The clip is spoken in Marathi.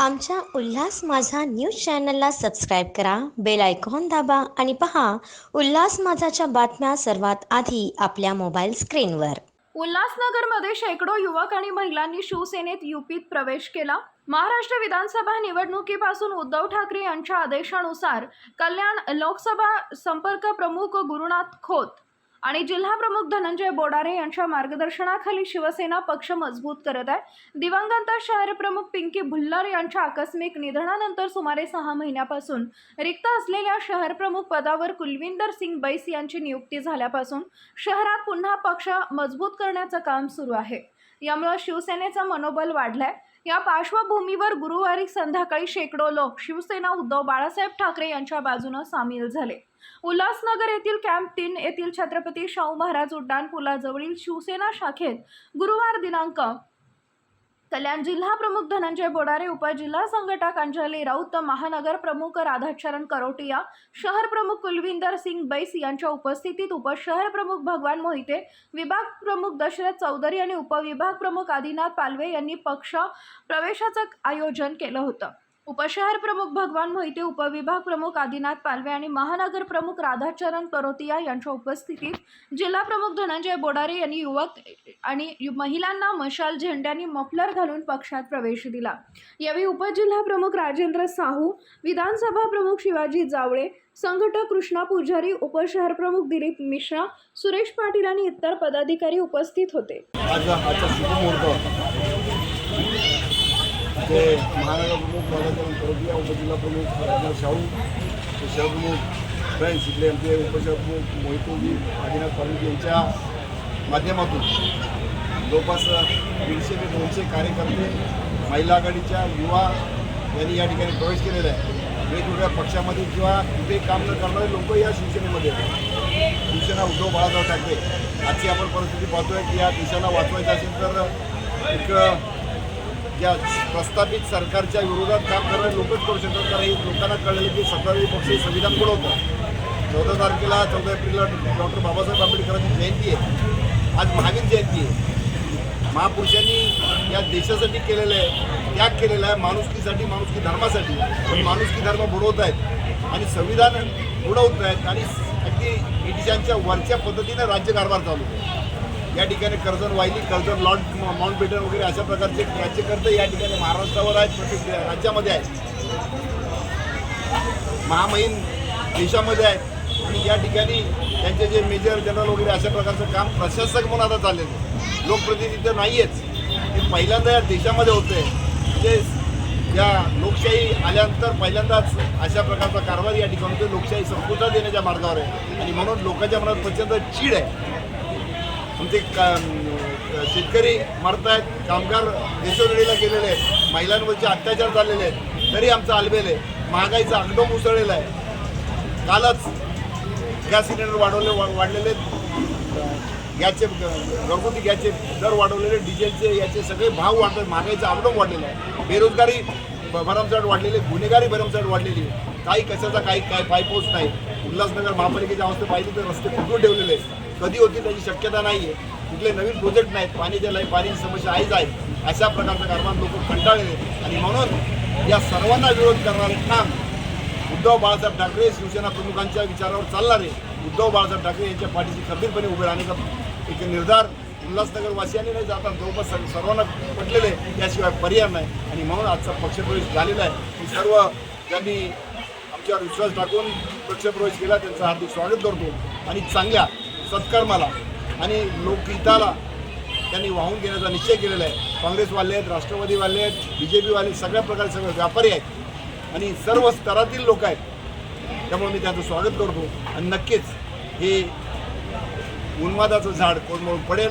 आमच्या उल्हास माझा न्यूज चॅनलला सबस्क्राईब करा बेल आयकॉन दाबा आणि पहा उल्हास माझाच्या बातम्या सर्वात आधी आपल्या मोबाईल स्क्रीनवर. उल्हासनगरमध्ये शेकडो युवक आणि महिलांनी शिवसेनेत युपीत प्रवेश केला. महाराष्ट्र विधानसभा निवडणुकीपासून उद्धव ठाकरे यांच्या आदेशानुसार कल्याण लोकसभा संपर्क प्रमुख गुरुनाथ खोत आणि जिल्हा प्रमुख धनंजय बोडारे यांच्या मार्गदर्शनाखाली शिवसेना पक्ष मजबूत करत आहे. दिवंगत शहर प्रमुख पिंकी भुल्लर यांच्या आकस्मिक निधनानंतर सुमारे सहा महिन्यापासून रिक्त असलेल्या शहर प्रमुख पदावर कुलविंदर सिंग बैस यांची नियुक्ती झाल्यापासून शहरात पुन्हा पक्ष मजबूत करण्याचं काम सुरू आहे. यामुळे शिवसेनेचं मनोबल वाढलंय. या पार्श्वभूमीवर गुरुवारी संध्याकाळी शेकडो लोक शिवसेना उद्धव बाळासाहेब ठाकरे यांच्या बाजूनं सामील झाले. उल्हासनगर येथील कॅम्प तीन येथील छत्रपती शाहू महाराज उड्डाण पुलाजवळील शिवसेना शाखेत गुरुवार दिनांक कल्याण जिल्हा प्रमुख धनंजय बोडारे उपजिल्हा संघटक अंजली राऊत महानगर प्रमुख राधाचरण करोटिया शहर प्रमुख कुलविंदर सिंग बैस यांच्या उपस्थितीत उपशहर प्रमुख भगवान मोहिते विभाग प्रमुख दशरथ चौधरी आणि उपविभाग प्रमुख आदिनाथ पालवे यांनी पक्ष प्रवेशाचं आयोजन केलं होतं. उपशहर प्रमुख भगवान मोहिते उपविभाग प्रमुख आदिनाथ पालवे आणि महानगर प्रमुख राधाचरण करोतिया यांच्या उपस्थितीत जिल्हा प्रमुख धनंजय बोडारे यांनी युवक आणि महिलांना मशाल झेंड्यांनी मफलर घालून पक्षात प्रवेश दिला. यावेळी उपजिल्हा प्रमुख राजेंद्र साहू विधानसभा प्रमुख शिवाजी जावळे संघटक कृष्णा पुजारी उपशहर प्रमुख दिलीप मिश्रा सुरेश पाटील आणि इतर पदाधिकारी उपस्थित होते आज आजचा शुभमुहूर्त होता ते महानगर प्रमुख बालाचरण करोटिया उपजिल्हा प्रमुख राजेंद्र शाहू शहरप्रमुख फ्रेंड्स इथले आमचे उपशहरप्रमुख मोहितोजी आदिनाथ पाटील यांच्या माध्यमातून जवळपास दीडशे ते दोनशे कार्यकर्ते महिला आघाडीच्या युवा यांनी या ठिकाणी प्रवेश केलेला आहे. वेगवेगळ्या पक्षामध्ये किंवा कुठेही काम न करणारे लोक या शिवसेनेमध्ये शिवसेना उद्धव बाळासाहेब ठाकरे. आजची आपण परिस्थिती पाहतोय की या देशाला वाचवायचं असेल तर एक या प्रस्थापित सरकारच्या विरोधात काम करणारे लोकच करू शकतात कारण हे लोकांना कळलेलं की सत्ताधारी पक्ष हे संविधान बुडवतं चौदा तारखेला चौदा एप्रिलला डॉक्टर बाबासाहेब आंबेडकरांची जयंती आहे. आज महावीर जयंती आहे. महापुरुषांनी या देशासाठी केलेलं आहे त्याग केलेला आहे माणुसकीसाठी माणुसकी धर्मासाठी. पण माणुसकी धर्म बुडवत आहेत आणि संविधान बुडवत आहेत आणि अगदी ब्रिटिशांच्या वरच्या पद्धतीनं राज्यकारभार चालू आहे. या ठिकाणी Curzon Wyllie Curzon Lord Mountbatten वगैरे अशा प्रकारचे राज्यकर्ते या ठिकाणी महाराष्ट्रावर आहेत प्रत्येक राज्यामध्ये आहेत महामहिम देशामध्ये आहेत आणि या ठिकाणी त्यांचे जे मेजर जनरल वगैरे अशा प्रकारचं काम प्रशासक म्हणून आता चाललेलं आहे. लोकप्रतिनिधी तर नाही आहेच हे पहिल्यांदा या देशामध्ये होते म्हणजे या लोकशाही आल्यानंतर पहिल्यांदाच अशा प्रकारचा कारभार या ठिकाणी लोकशाही संपुष्टात येण्याच्या मार्गावर आहे. आणि म्हणून लोकांच्या मनात प्रचंड चीड आहे. आमचे का शेतकरी आहेत कामगार देशोधडीला गेलेले आहेत. महिलांवरचे अत्याचार झालेले आहेत. तरी आमचं आलबेल आहे. महागाईचा अंगडोम उसळलेला आहे. कालच गॅस सिलेंडर वाढवले वा- वाढलेले आहेत. गॅसचे घरगुती गॅसचे दर वाढवलेले डिझेलचे याचे सगळे भाव वाढतात महागाईचा अंगडोम वाढलेला आहे. बेरोजगारी ब- भरमसाठ वाढलेली आहे. गुन्हेगारी भरमसाठ वाढलेली आहे. काही कशाचा काही काय पायपोच नाही. उल्हासनगर महापालिकेच्या अवस्थेत पाहिजे तर रस्ते फुटून ठेवलेले आहेत. कधी होतील त्याची शक्यता नाही आहे कुठले नवीन प्रोजेक्ट नाहीत. पाण्याच्या लाईन पाण्याची समस्या आहेच आहे. अशा प्रकारचा कारभार लोक कंटाळले आणि म्हणून या सर्वांना विरोध करणारे काम उद्धव बाळासाहेब ठाकरे शिवसेना प्रमुखांच्या विचारावर चालणारे उद्धव बाळासाहेब ठाकरे यांच्या पाठीशी खंबीरपणे उभे राहण्याचा एक निर्धार उल्हासनगरवासियांनी नाही जाता जवळपास सर्वांना पटलेले आहे. याशिवाय पर्याय नाही. आणि म्हणून आजचा पक्षप्रवेश झालेला आहे. सर्व ज्यांनी आमच्यावर विश्वास टाकून पक्षप्रवेश केला त्यांचं हार्दिक स्वागत करतो. आणि चांगल्या सत्कर्माला आणि लोकहिताला त्यांनी वाहून घेण्याचा निश्चय केलेला आहे. काँग्रेसवाले आहेत राष्ट्रवादीवाले आहेत बी जे पीवाले सगळ्या प्रकारचे सगळे व्यापारी आहेत. आणि सर्व स्तरातील लोक आहेत. त्यामुळे मी त्यांचं स्वागत करतो. आणि नक्कीच हे उन्मादाचं झाड कोण पडेल.